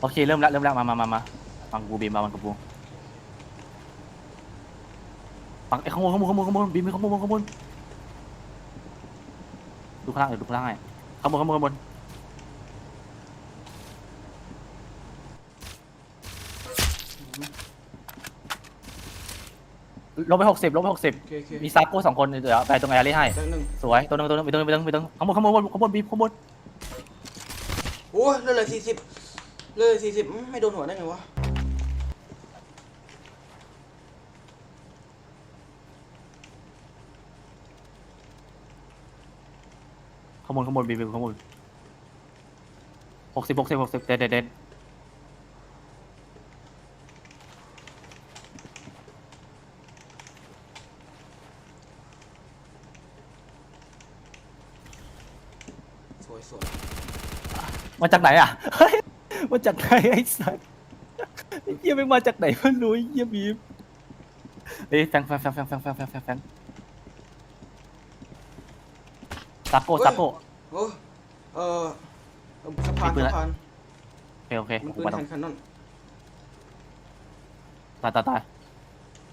โอเค เริ่มแล้วเริ่มแล้วมามามามาฟังกูบีมมาฟังกูฟังไอ้ยข้างบนข้างบนข้างบนข้างบนบีมข้างบนข้างบนดูข้างล่างเดี๋ยวดูข้างล่างให้ข้างบนข้างบนข้างบนลงไปหกสิบลงไปหกสิบโอเคโอเคมีซาโก้สองคนเดี๋ยวไปตรงแอร์รี่ให้แป๊บนึงสวยตัวนึงตัวนึงไปตัวนึงไปตัวนึงไปตัวนึงข้างบนข้างบนข้างบนบีมข้างบนโอ้ยเลือดเลยสี่สิบ เลือดสี่สิบไม่โดนหัวได้ไงวะข้างบนข้างบนบีบีข้างบนหกสิบหกสิบหกสิบเด็ดเด็ดเด็ดสวยสวยมาจากไหนอะเฮ้ย มาจากไหนไอ้สัสไอ้เหี้ยไม่มาจากไหนไม่รู้ไอ้เหี้ยบีมเฮ้ยแฟงแฟงแฟงแฟงแฟงแฟงแฟงแฟงแฟงซาโก้ซาโก้ โอ้เออเออสะพานมีปืนสะละพานโอเคโอเคมันผมปืนมาตรแทงนแคนนอนตายตายตาย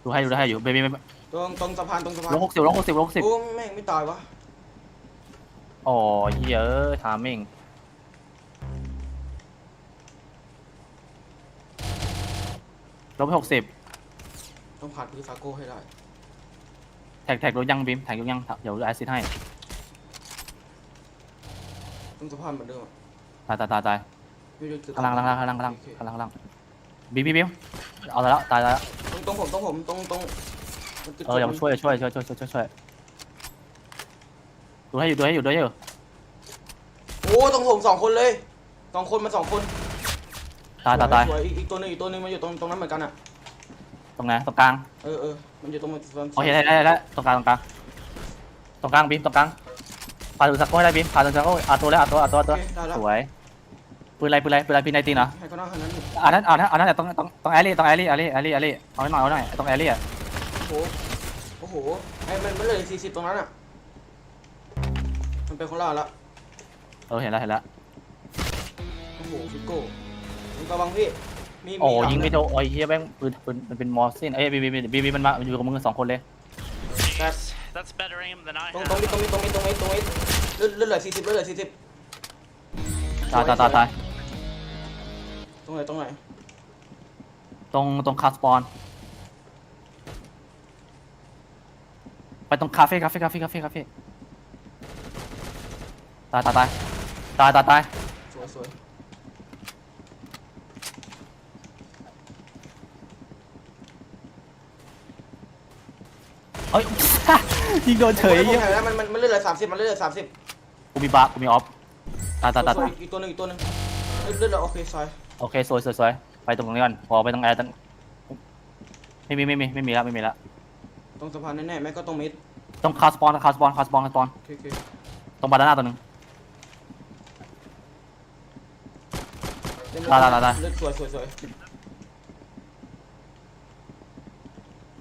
ดูให้ดูให้อยู่เบบี้ตรงตรงสะพานตรงสะพานลงหกสิบลงหกสิบลงหกสิบโอ้แม่งไม่ตายวะอ๋อเหี้ยเอะทามิ่ง ลงไปหกสิบต้องผ่านปืนซาโก้ให้ได้แท็กแท็กรถยังบีมแท็กรถยังเดี๋ยวแอซิดให้ตรงสะพานเหมือนเดิมอะตายตายตายตายไม่รู้จุดข้างล่างข้างล่างข้างล่างข้างล่างโอเคข้างล่างข้างล่างบีมบีมบีมเอาแล้วตายแล้วตรงตรงผมตรงผมตรงตรงมันจุดเออเดี๋ยวช่วยช่วยช่วยช่วยช่วยช่วยช่วยดูให้อยู่ดูให้อยู่ดูให้อยู่โอ้ตรงผมสองคนเลยสองคนมันสองคน ตายตายตายสวยอีกอีกตัวหนึงอีกตัวหนึงมันอยู่ตรงตรงนั้นเหมือนกันอะ ตรงไหนตรงกลางเออเออมันอยู่ตรงมันโอเคได้ได้ได้ตรงกลางตรงกลางตรงกลางบีมตรงกลางพาถึงสักโก้ให้ได้บีมพาถึงสักโก้อาตัวแล้วอาตัวอาตัวโอตัวเคได้แล้วสวยปืนอะไรปืนอะไรปืนอะไรปืนไนตีนเหรอให้เขานั่งขนาดนั้นอันนั้นอันนั้นอันนั้นต้องต้องต้องแอลลี่ต้องแอลลี่แอลลี่แอลลี่แอลลี่เอาให้หน่อยเอาหน่อยตรงแอลลี่อะโอ้โหโอ้โหไอ้มันมันเลยสี่สิบตรงนั้นอะมันเป็นของเราละเออเห็นแล้วเห็นแล้วโอ้โหฟิโก้มึง ระวังพี่ มีโอ้หลัยิงไม่นะโดนโอ้ยเฮียแม่งปืนปืนมันเป็นมอสซินเอ้ยบีบีบีบีบีมันมาอยู่กับมึงสองคนเลย That's That's better aim than I ตรง have. ตรงนี้ตรงนี้ตรงนี้ตรงนี้ตรงนี้เลือดเลือดเหลือสี่สิบเลือดเหลือสี่สิบตายตายตายตายตรงไหนตรงไหนตรงตรงคาสปอนไปตรงคาเฟ่คาเฟ่คาเฟ่คาเฟ่คาเฟ่ตายตายตายตายตายตายสวยสวย อ้ย ยิงโดนเฉยโอ้เหี้ยผมห็นแล้วมันมันมันเลือดเหลือสามสิบมันเลือดเหลือสามสิบกูมีบาร์กูมีออฟตายตายตายสวตายๆอีกตัวหนึงอีกตัวหนึงเลือดเลือดเหลือโอเคซอยโอเคสวยสวยสวยไปตรงนี้ก่อนพอไปตรงแอร์ตั้งไม่มีไม่มีไม่มีแล้วไม่มีแล้วตรงสะพานแน่ๆแม่ก็ตรงมิดตรงคาสปอนคาสปอนคาสปอนคาสปอนโอเคโอเคตรงบานาน่าตัวหนึงเล่นได้ได้ได้เลือดสวยสวยสวย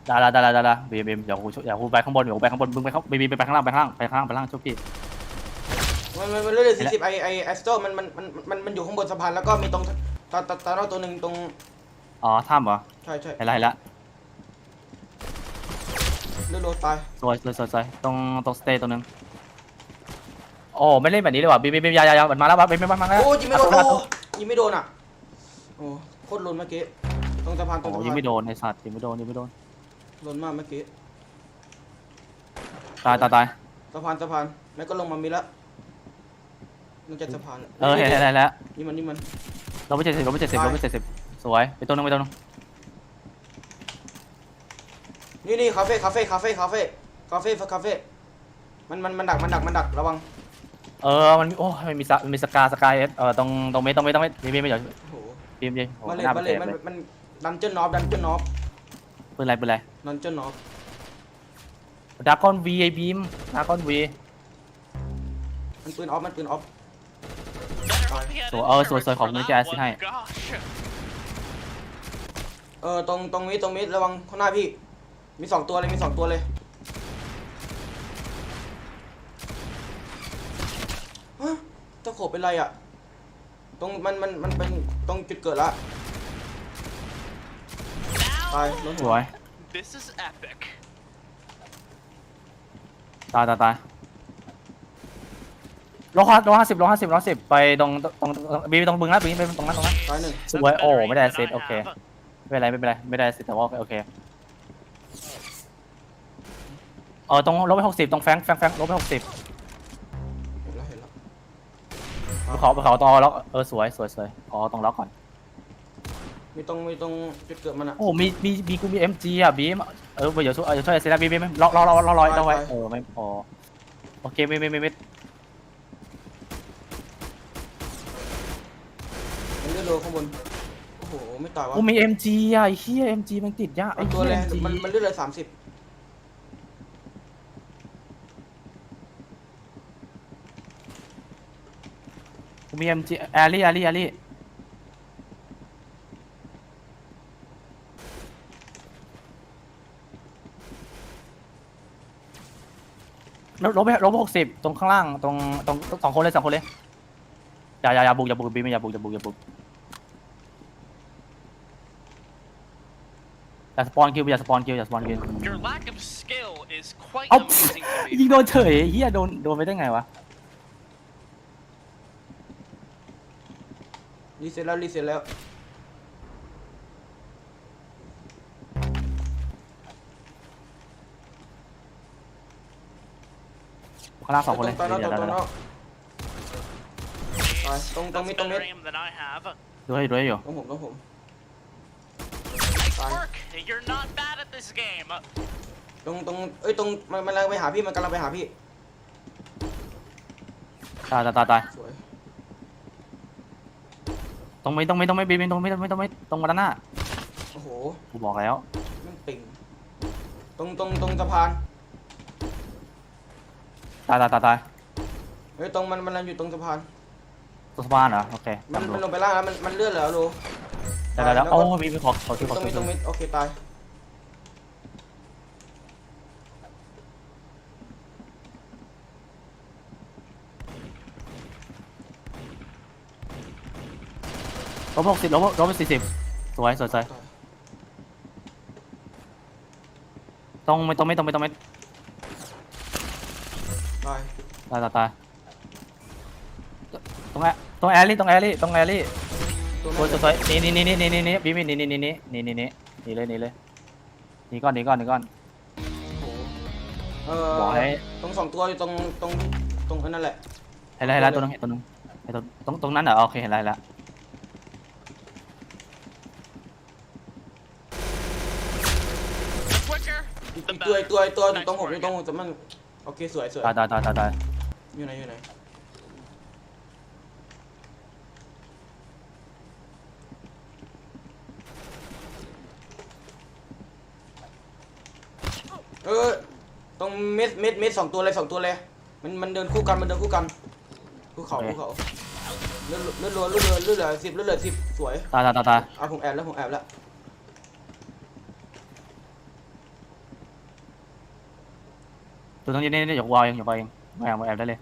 ได้ได้ได้ได้ได้บีมบีมเดี๋ยวกูช่วยเดี๋ยวกูไปข้างบนเดี๋ยวกูไปข้างบนมึงไปข้างบีมไปข้างล่างไปข้างล่างไปข้างล่างไปข้างล่างช่วยพี่ มันมันมันเลือดเหลือสี่สิบไอไอไอสโตมันมันมันมันมันอยู่ข้างบนสะพานแล้วก็มีตรงตาตาตาเราตัวหนึ่งตรงอ๋อถ้ำเหรอใช่ใช่เห็นแล้วเห็นแล้วเลือดโลตายสวยสวยสวยสวยตรงตรงสเตย์ตัวหนึงโอ้ไม่เล่นแบบนี้เลยว่ะบีมบีมบีมอยาอยาอยามันมาแล้วบีมบีมมาแล้วโอ้ยิงไม่โดนอะโอ้ยิงไม่โดนอะโอ้โคตรลุนเมื่อกี้ตรงสะพานตรงโอ้สะยิงพานไม่โดนไอ้สัตว์ยิงไม่โดนยิงไม่โดน ลุนมากเมื่อกี้ตายตายตายสะพานสะพานแม่ก็ลงมามีละนอกจากสะพานเออเห็นเห็นเห็นแล้วนี่มันนี่มันลบไปเจ็ดสิบลบไปเจ็ดสิบลบไปเจ็ดสิบสวยไปตัวหนึงไปตัวหนึงนี่นี่คาเฟ่คาเฟ่คาเฟ่คาเฟ่คาเฟ่คาเฟ่มันมันมันดักมันดักมันดักระวังเออมันมีโอ้ยมันมีสะมันมีสกาสกายเอสเออตรงตรงเมตรตรงเมตรตรงเมตรบีมบีมไม่เดี๋ยวโอ้โหบีมบีมโอ้มาเลยหน้าไปมาเลเตะยมันเลยมันดันเจิ้นนอฟดันเจิ้นนอฟ ปืนอะไรปืนอะไรดันเจิ้นนอฟดากอนวีไอบีมดากอนวีมันปืนออฟมันปืนออฟ Better hope he had สวยเออ insurance สวยสวยของ for มือ that แจ๊ส one. ให้ Gosh. เออตรงตรงนี้ตรงนี้ระวังข้างหน้าพี่ มีสองตัวเลยมีสองตัวเลยฮะตะโขบเป็นไรอะ ตรงมันมันมันเป็นตรงจุดเกิดละ ตายล้มสวย This is epic. ตายตายตายโลห้าโลห้าสิบโลห้าสิบโลห้าสิบไปตรงตรงตรงบีตรงบึงนะบีไปตรงนั้นตรงนั้น ตายหนึ่งสวย That's โอ้ better aim ไม่ได้ than เซต I โอเค have. ไม่เป็นไรไม่เป็นไรไม่ได้เซตแต่ว่าโอเคเออตรงลบไปหกสิบตรงแฟงแฟงแฟงลบไปหกสิบเห็นแล้วเห็นแล้วภูเขาภูเขาตอล็อกเออสวยสวยสวยขอตรงล็อกก่อน มีตรงมีตรงจุดเกิดมันอะโอ้ มี มี มี กูมีเอ็มจีอะบีม เออเดี๋ยวช่วยเออช่วยเซตบีบีไม่ล็อกล็อกล็อกล็อกล็อกล็อกไว้ เออ ไม่พอ โอเค ไม่ไม่ไม่ไม่มันเลือนโลข้างบน โอ้โห ไม่ตายวะกูมีเอ็มจีอะไอ้เหี้ยเอ็มจีมันติดยากไอ้ตัวเหี้ยแรเอ็งมจีมันมันเลือนเลยสามสิบกูมีเอ็มจีแอลลี่แอลลี่แอลลี่ ลบลบไปลบหกสิบตรงข้างล่างตรงตรงสองคนเลยสองคนเลยอย่าอย่าอย่าบุกอย่าบุกบีไม่อย่าบุกอย่าบุกอย่าบุกอย่าสปอนคิวอย่าสปอนคิวอย่าสปอนคิว Your lack of skill is quite เอ้า amazing to ยิง me. โดนเฉยเฮียโดนโดนไปได้ไงวะรีเซ็ตแล้วรีเซ็ตแล้ว ข้างล่างสองคนเลยตรงตรงเดี๋ยวตรงเดี๋ยวตรงเดี๋ยวตายตรงตรง That's มิดตรงมิ better ด aim than I have. ดูให้ดูให้อยู่ตรงผมตรงผม Nice Fine. work. You're not bad at this game. ตรงตรงเอ้ยตรงมันมันกำลังไปหาพี่มันกำลังไปหาพี่ตายตายตายตายสวยตรงไม่ตรงไม่ตรงไม่บีบตรงไม่ตรงไม่ตรงไม่ตรงมาด้านหน้าโอ้โหกูบอกแล้วมันปิงตรงตรงตรงสะพาน ตายตายตายตายเฮ้ยตรงมันมันอยู่ตรงสะพาน ตัวสะพานเหรอโอเคมันจำดูมันลงไปล่างแล้วมันมันเลื่อนแล้วโลเดี๋ยวเดี๋ยวเดี๋ยวแล้วก็โอ้บีบขอขอตชื่อขอรงมิชื่ดตรงมิอดโอเคตาย ลบหกสิบลบลบไปสี่สิบสวยสวยสวยตายตรงไม่ตรงไม่ตรงไม่ตรงไม่ตาย ตายตายตายตรงแอตรงแอลลี่ตรงแอลลี่ตรงแอลลี่ตัวตัวตัวนี่นี่นี่นี่นี่นี่พี่มินนี่นี่นี่นี่นี่นี่นี่เลยนี่เลยนี่ก้อนนี่ก้อนนี่ก้อนเออตรงสองตัวอยู่ตรงตรงตรงนั่นแหละเห็นแล้วเห็นแล้วตัวนึงเห็นตัวนึงเห็นตรงตรงนั้นเหรอโอเคเห็นแล้วตัวตัวตัวตรงผมอยู่ตรงแต่มันโอเคสวยสวยตายตายตายตาย อยู่ไหนอยู่ไหนเออตรงเม็ดเม็ดเม็ดสองตัวเลยสองตัวเลย มันมันเดินคู่กันมันเดินคู่กันคู่เขาคู่เขาเลื่อนเลื่อนเลื่อนเลื่อนเลื่อนเหลือสิบเลื่อนเหลือสิบสวยตายตายตายตายอะผมแอบแล้วผมแอบแล้วตัวตรงนี้นี่นี่หยกวาวเองหยกวาวเองมาแอบมาแอบได้เลย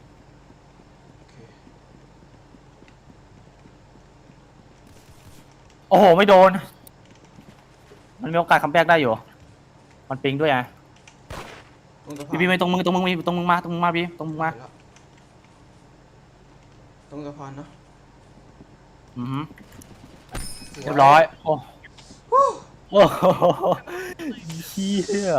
อ้โห ไม่โดน มันมีโอกาสคัมแบ็กได้อยู่ มันปิงด้วยไงตรงสะพานบีบีไม่ตรงมึงตรงมึงมีตรงมึงมาตรงมึงมาบีตรงมึงมาเห็นแล้วตรงสะพานนะอือหือสวเรียบร้อย โอ้โอ้โหเฮีย